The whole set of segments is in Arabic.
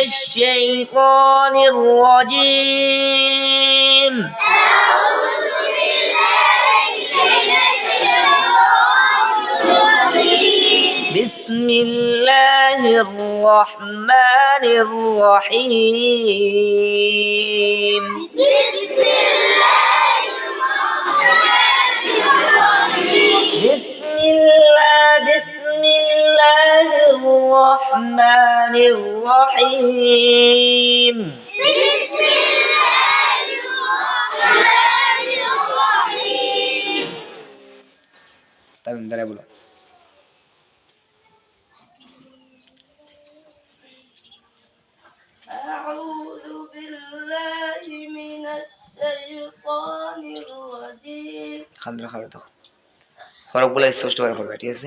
الشيطان الرجيم. بسم الله الرحمن الرحيم. بسم الرحيم بسم الله الرحمن الرحيم طيب ده بقول أعوذ بالله من الشيطان الرجيم خلنا نخرج خرج بلا يستوش تبغى خرج بس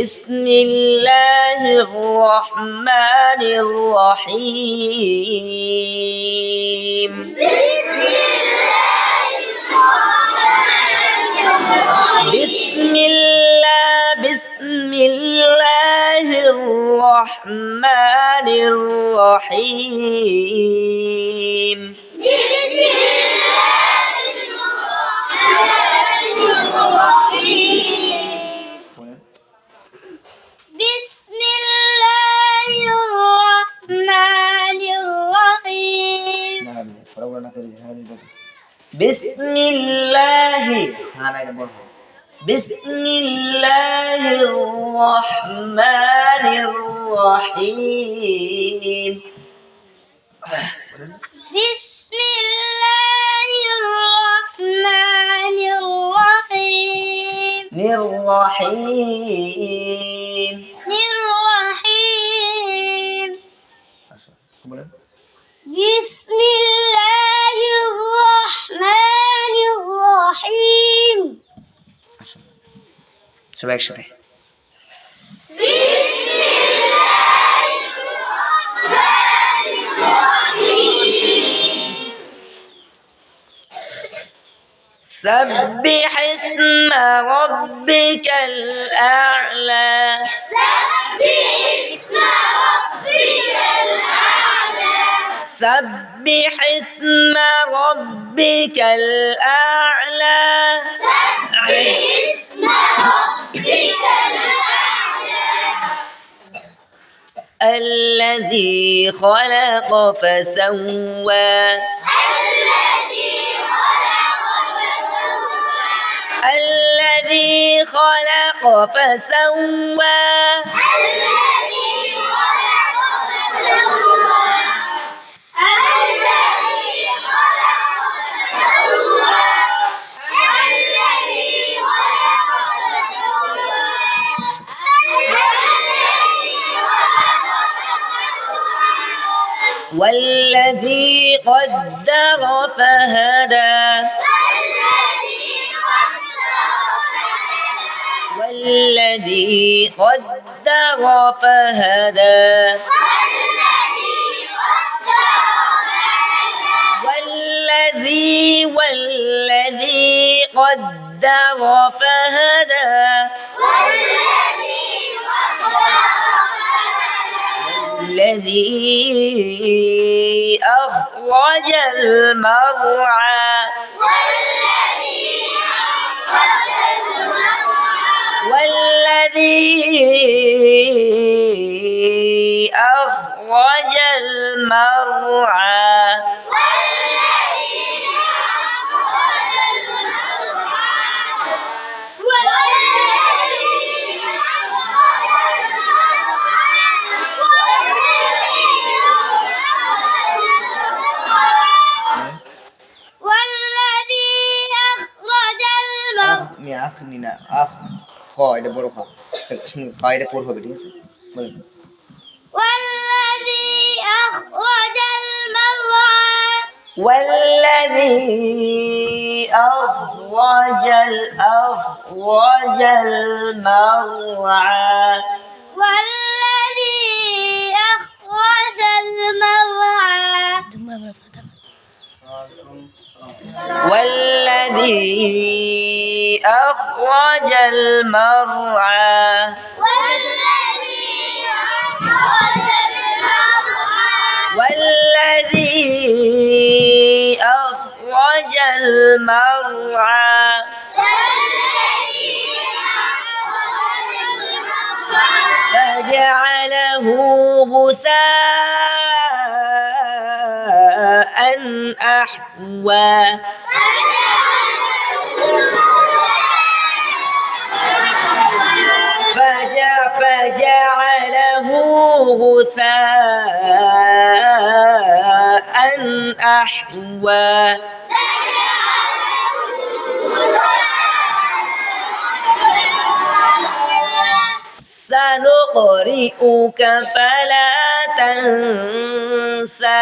بسم الله الرحمن الرحيم. بسم الله بسم الله بسم الله الرحمن الرحيم. بسم بسم الله بسم الله الرحمن الرحيم بسم الله الرحمن الرحيم الرحيم الرحيم بسم الله الرحمن الرحيم সবাই একসাথে بسم الله الرحمن الرحيم سبح اسم ربك الأعلى سبح اسم ربك الأعلى سبح اسم ربك الأعلى الذي خلق فسوى. الذي خلق فسوى. والذي قدر فهدى. والذي قدر فهدى. والذي والذي قدر فهدى. الذي المطوعا والذي أخرج المرعى المرعى আখ নি আখ নি না আখ খ এটা বড় খ খ এটা পর হবে ঠিক আছে বলেন والذي أخرج المرعى والذي أخرج الأخرج المرعى والذي أخرج المرعى والذي أخرج المرعى. والذي أخرج المرعى. والذي أخرج المرعى. فجعله غثاء أحوى. فجعله غثاء أحوى. سنقرئك فلا تنسى.